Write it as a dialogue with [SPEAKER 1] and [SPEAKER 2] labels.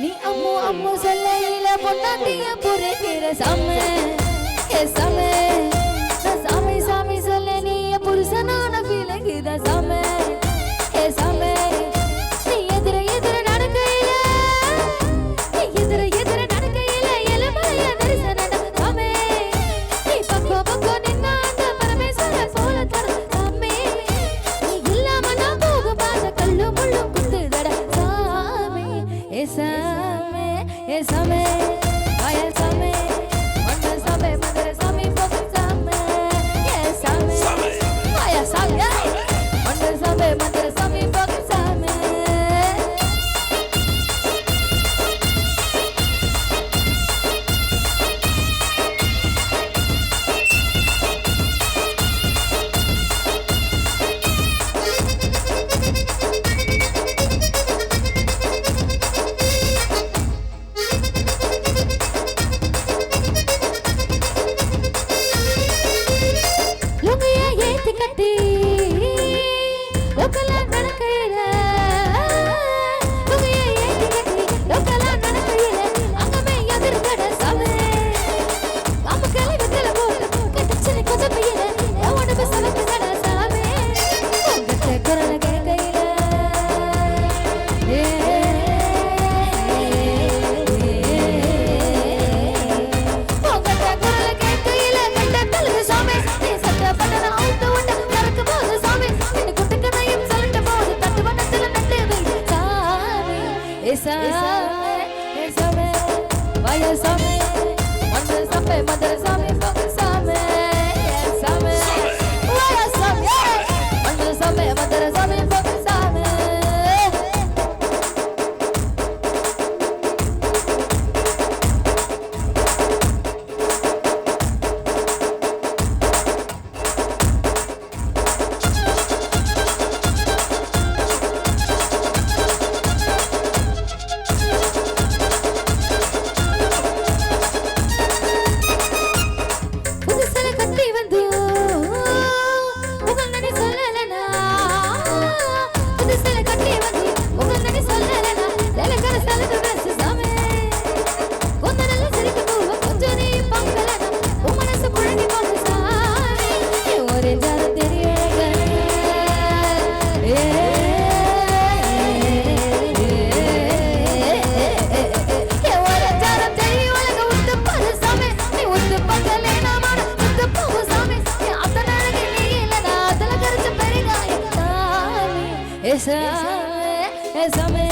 [SPEAKER 1] நீ அம்மு அம்மு சொல்லையில பொண்டாட்டிய புரிக்கிற சம समय ए समय आया समय Mother Sammy, Mother Sammy, eh, Mother Sammy. esa, esa, esa me